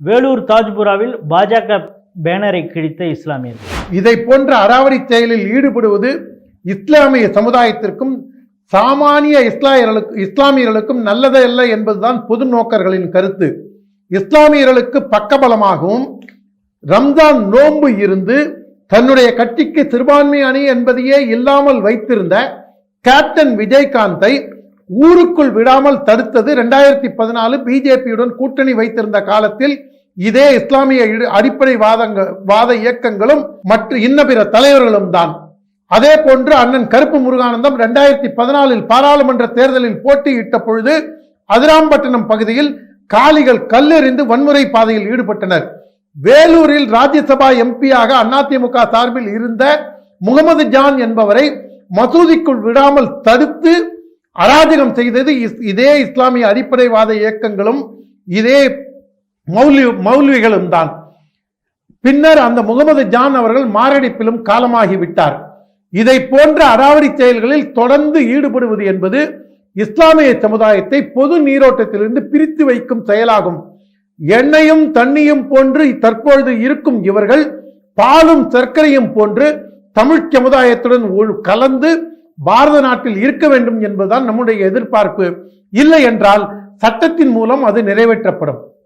வேலூர் தாஜ்புராவில் பாஜக பேனரை கிழித்த இஸ்லாமியர்கள். இதை போன்ற அடாவடி செயலில் ஈடுபடுவது இஸ்லாமிய சமுதாயத்திற்கும் சாமானிய இஸ்லாமியர்களுக்கு இஸ்லாமியர்களுக்கும் நல்லதல்ல என்பதுதான் பொது நோக்கர்களின் கருத்து. இஸ்லாமியர்களுக்கு பக்கபலமாகவும் ரம்ஜான் நோன்பு இருந்து தன்னுடைய கட்சிக்கு சிறுபான்மை அணி என்பதையே இல்லாமல் வைத்திருந்த கேப்டன் விஜயகாந்தை ஊருக்குள் விடாமல் தடுத்தது ரெண்டாயிரத்தி பதினாலு பிஜேபியுடன் கூட்டணி வைத்திருந்த காலத்தில் இதே இஸ்லாமிய இடு- அடிப்படை வாதங்க வாத இயக்கங்களும் மற்ற இன்ன பிற தலைவர்களும் தான். அதே போன்று அண்ணன் கருப்பு முருகானந்தம் ரெண்டாயிரத்தி பதினாலில் பாராளுமன்ற தேர்தலில் போட்டியிட்ட பொழுது அதிராம்பட்டினம் பகுதியில் காலிகள் கல்லெறிந்து வன்முறை பாதையில் ஈடுபட்டனர். வேலூரில் ராஜ்யசபா எம்பியாக அதிமுக சார்பில் இருந்த முகமது ஜான் என்பவரை மசூதிக்குள் விடாமல் தடுத்து அராஜகம் செய்தது இஸ்- இதே இஸ்லாமிய அடிப்படைவாத இயக்கங்களும் இதே மௌலி மௌல்விகளும் தான். பின்னர் அந்த முகமது ஜான் அவர்கள் மாரடைப்பிலும் காலமாகிவிட்டார். இதை போன்ற அடாவடி செயல்களில் தொடர்ந்து ஈடுபடுவது என்பது இஸ்லாமிய சமுதாயத்தை பொது நீரோட்டத்திலிருந்து பிரித்து வைக்கும் செயலாகும். எண்ணெயும் தண்ணியும் போன்று தற்பொழுது இருக்கும் இவர்கள் பாலும் சர்க்கரையும் போன்று தமிழ் சமுதாயத்துடன் கலந்து பாரத நாட்டில் இருக்க வேண்டும் என்பதுதான் நம்முடைய எதிர்பார்ப்பு. இல்லை என்றால் சட்டத்தின் மூலம் அது நிறைவேற்றப்படும்.